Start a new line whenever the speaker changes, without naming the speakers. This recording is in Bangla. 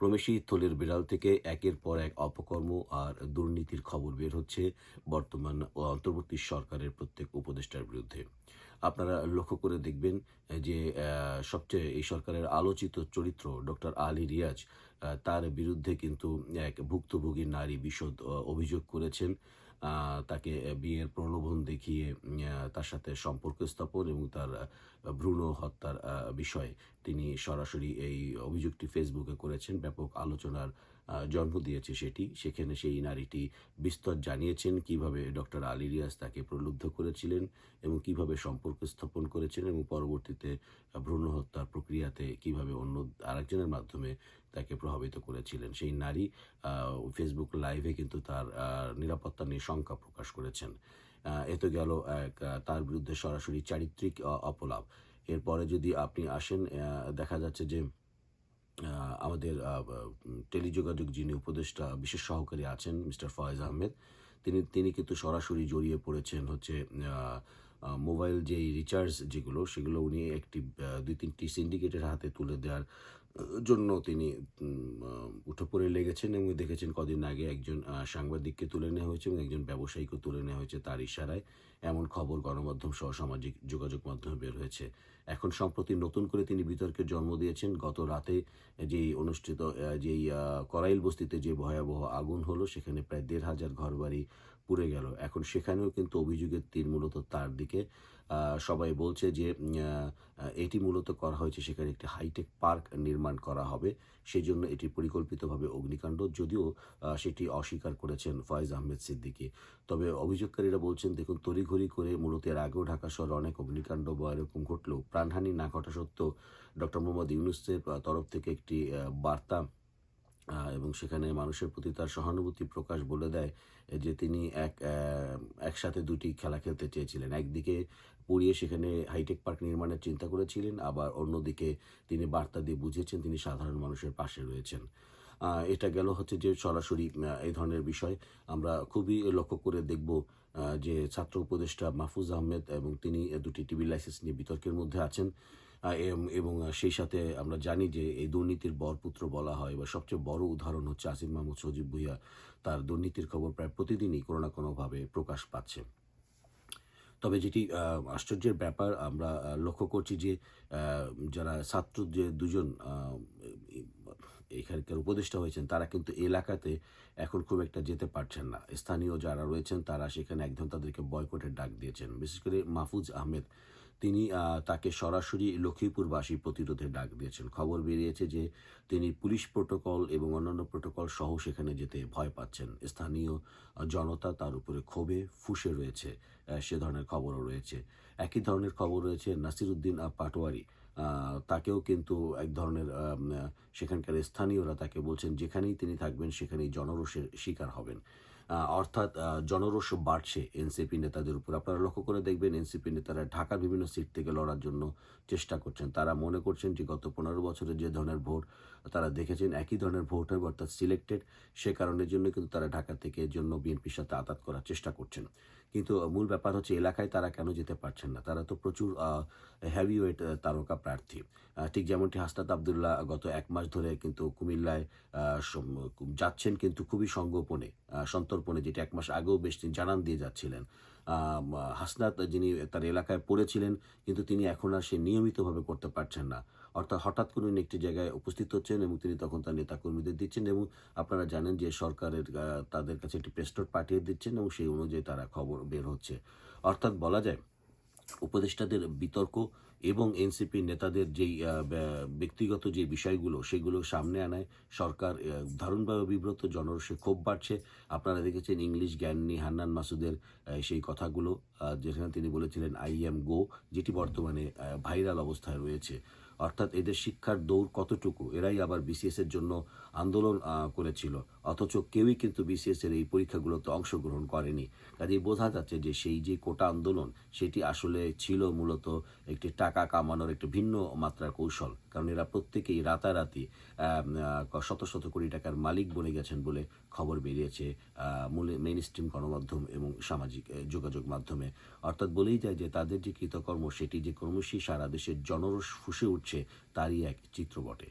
ক্রমেশই থলের বিড়াল থেকে একের পর এক অপকর্ম আর দুর্নীতির খবর বের হচ্ছে বর্তমান ও অন্তর্বর্তী সরকারের প্রত্যেক উপদেষ্টার বিরুদ্ধে। আপনারা লক্ষ্য করে দেখবেন যে সবচেয়ে এই সরকারের আলোচিত চরিত্র ডক্টর আলী রিয়াজ তার বিরুদ্ধে কিন্তু এক ভুক্তভোগী নারী বিশদ অভিযোগ করেছেন। তাকে বিয়ের প্রলোভন দেখিয়ে তার সাথে সম্পর্ক স্থাপন এবং তার ভ্রূণ হত্যার বিষয়ে তিনি সরাসরি এই অভিযোগটি ফেসবুকে করেছেন। ব্যাপক আলোচনার জন্ম দিয়েছে সেটি। সেখানে সেই নারীটি বিস্তর জানিয়েছেন কীভাবে ডক্টর আলী রিয়াজ তাকে প্রলুব্ধ করেছিলেন এবং কীভাবে সম্পর্ক স্থাপন করেছেন এবং পরবর্তীতে ভ্রূণ হত্যার প্রক্রিয়াতে কীভাবে অন্য আরেকজনের মাধ্যমে তাকে প্রভাবিত করেছিলেন। সেই নারী ফেসবুক লাইভে কিন্তু তার নিরাপত্তা নিয়ে শঙ্কা প্রকাশ করেছেন। আহ, এ তো গেল এক তার বিরুদ্ধে সরাসরি চারিত্রিক অপলাপ। এরপরে যদি আপনি আসেন দেখা যাচ্ছে যে আমাদের টেলিযোগাযোগ যিনি উপদেষ্টা বিশেষ সহকারী আছেন মিস্টার ফয়েজ আহমেদ তিনি তিনি কিন্তু সরাসরি জড়িয়ে পড়েছেন হচ্ছে মোবাইল যে রিচার্জ যেগুলো সেগুলো উনি একটি দুই তিনটি সিন্ডিকেটের হাতে তুলে দেওয়ার জন্য তিনি উঠে পড়ে লেগেছেন এবং দেখেছেন কদিন আগে একজন সাংবাদিককে তুলে নেওয়া হয়েছে এবং একজন ব্যবসায়ীকে তুলে নেওয়া হয়েছে তার ইশারায়। এমন খবর গণমাধ্যম সহ সামাজিক যোগাযোগ মাধ্যমে বের হয়েছে। এখন সম্প্রতি নতুন করে তিনি বিতর্কের জন্ম দিয়েছেন। গত রাতে যেই অনুষ্ঠিত, যেই করাইল বস্তিতে যে ভয়াবহ আগুন হলো, সেখানে প্রায় দেড় হাজার ঘরবাড়ি পুড়ে গেল। এখন সেখানেও কিন্তু অভিযোগের তীর মূলত তার দিকে। সবাই বলছে যে এটি মূলত করা হয়েছে সেখানে একটি হাইটেক পার্ক নির্মাণ করা হবে। সেই জন্য এটি পরিকল্পিতভাবে অগ্নিকাণ্ড, যদিও সেটি অস্বীকার করেছেন ফয়েজ আহমেদ সিদ্দিকী। তবে অভিযোগকারীরা বলছেন, দেখুন তড়িঘড়ি করে মূলত এর আগেও ঢাকা শহরে অনেক অগ্নিকাণ্ড বা এরকম ঘটলেও প্রাণহানি না ঘটা সত্ত্বেও ডক্টর মোহাম্মদ ইউনুসের তরফ থেকে একটি বার্তা এবং সেখানে মানুষের প্রতি তার সহানুভূতি প্রকাশ বলে দেয় যে তিনি এক একসাথে দুটি খেলা খেলতে চেয়েছিলেন। একদিকে পুড়িয়ে সেখানে হাইটেক পার্ক নির্মাণের চিন্তা করেছিলেন, আবার অন্যদিকে তিনি বার্তা দিয়ে বুঝিয়েছেন তিনি সাধারণ মানুষের পাশে রয়েছেন। এটা গেল হচ্ছে যে সরাসরি এই ধরনের বিষয়। আমরা খুবই লক্ষ্য করে দেখব যে ছাত্র উপদেষ্টা মাহফুজ আহমেদ এবং তিনি দুটি টিভি লাইসেন্স নিয়ে বিতর্কের মধ্যে আছেন। এবং সেই সাথে আমরা জানি যে এই দুর্নীতির বরপুত্র বলা হয় বা সবচেয়ে বড় উদাহরণ হচ্ছে আসিফ মাহমুদ সজীব ভুইয়া। তার দুর্নীতির খবর প্রায় প্রতিদিনই কোনো না কোনোভাবে প্রকাশ পাচ্ছে। তবে যেটি আশ্চর্যের ব্যাপার, আমরা লক্ষ্য করছি যে যারা ছাত্র যে দুজন এখানকার উপদেষ্টা হয়েছেন, তারা কিন্তু এলাকাতে এখন খুব একটা যেতে পারছেন না। স্থানীয় যারা রয়েছেন, তারা সেখানে একদম তাদেরকে বয়কটের ডাক দিয়েছেন। বিশেষ করে মাহফুজ আহমেদ তিনি তাকে সরাসরি লক্ষ্মীপুরবাসী প্রতিরোধের ডাক দিয়েছেন। খবর বেরিয়েছে যে তিনি পুলিশ প্রোটোকল এবং অন্যান্য প্রোটোকল সহ সেখানে যেতে ভয় পাচ্ছেন। স্থানীয় জনতা তার উপরে ক্ষোভে ফুসে রয়েছে সে ধরনের খবরও রয়েছে। একই ধরনের খবর রয়েছে নাসিরুদ্দিন পাটোয়ারি। তাকেও কিন্তু এক ধরনের সেখানকার স্থানীয়রা তাকে বলছেন, যেখানেই তিনি থাকবেন, সেখানেই জনরোষের শিকার হবেন। অর্থাৎ জনরোষ বাড়ছে এনসিপি নেতাদের উপর। আপনারা লক্ষ্য করে দেখবেন এনসিপি নেতারা ঢাকার বিভিন্ন সিট থেকে লড়ার জন্য চেষ্টা করছেন। তারা মনে করছেন যে গত পনেরো বছরে যে ধরনের ভোট তারা দেখেছেন, একই ধরনের ভোট হবে, অর্থাৎ সিলেক্টেড সে কারণের জন্য কিন্তু তারা ঢাকা থেকে জন্য বিএনপির সাথে আতাত করার চেষ্টা করছেন। কিন্তু মূল ব্যাপার হচ্ছে এলাকায় তারা কেন যেতে পারছেন না? তারা তো প্রচুর হেভি ওয়েট তারকা প্রার্থী। ঠিক যেমনটি হাসনাত আবদুল্লাহ গত এক মাস ধরে কিন্তু কুমিল্লায় যাচ্ছেন কিন্তু খুবই সঙ্গোপনে সন্তর্পণে, যেটি এক মাস আগেও বেশ জানান দিয়ে যাচ্ছিলেন। হাসনাত যিনি তার এলাকায় পড়েছিলেন, কিন্তু তিনি এখন আর সে নিয়মিতভাবে করতে পারছেন না। অর্থাৎ হঠাৎ করে একটি জায়গায় উপস্থিত হচ্ছেন এবং তিনি তখন তার নেতাকর্মীদের দিচ্ছেন এবং আপনারা জানেন যে সরকারের তাদের কাছে একটি প্রেস্টোর পাঠিয়ে দিচ্ছেন এবং সেই অনুযায়ী তারা খবর বের হচ্ছে। অর্থাৎ বলা যায়, উপদেষ্টাদের বিতর্ক এবং এনসিপি নেতাদের যেই ব্যা- ব্যক্তিগত যে বিষয়গুলো, সেগুলো সামনে আনায়। সরকার দারুণভাবে বিব্রত জনরসে ক্ষোভ বাড়ছে। আপনারা দেখেছেন ইংলিশ জ্ঞান নিয়ে হান্নান মাসুদের সেই কথাগুলো যেখানে তিনি বলেছিলেন, আই এম গো যেটি বর্তমানে ভাইরাল অবস্থায় রয়েছে। অর্থাৎ এদের শিক্ষার দৌড় কতটুকু? এরাই আবার বিসিএস এর জন্য আন্দোলন করেছিল। অথচ কেউই কিন্তু বিসিএস এর এই পরীক্ষাগুলোতে অংশগ্রহণ করেনি। কাজেই বোঝা যাচ্ছে যে সেই যে কোটা আন্দোলন, সেটি আসলে ছিল মূলত একটি টাকা কামানোর একটি ভিন্ন মাত্রার কৌশল, কারণ এরা প্রত্যেকেই রাতারাতি শত শত কোটি টাকার মালিক বনে গেছেন বলে খবর বেরিয়েছে মেন স্ট্রিম গণমাধ্যম এবং সামাজিক যোগাযোগ মাধ্যমে। অর্থাৎ বলেই যায় যে তাদের যে কৃতকর্ম, সেটি যে ক্রমশই সারা দেশের জনরস ফুসে উঠছে, তারই এক চিত্র বটে।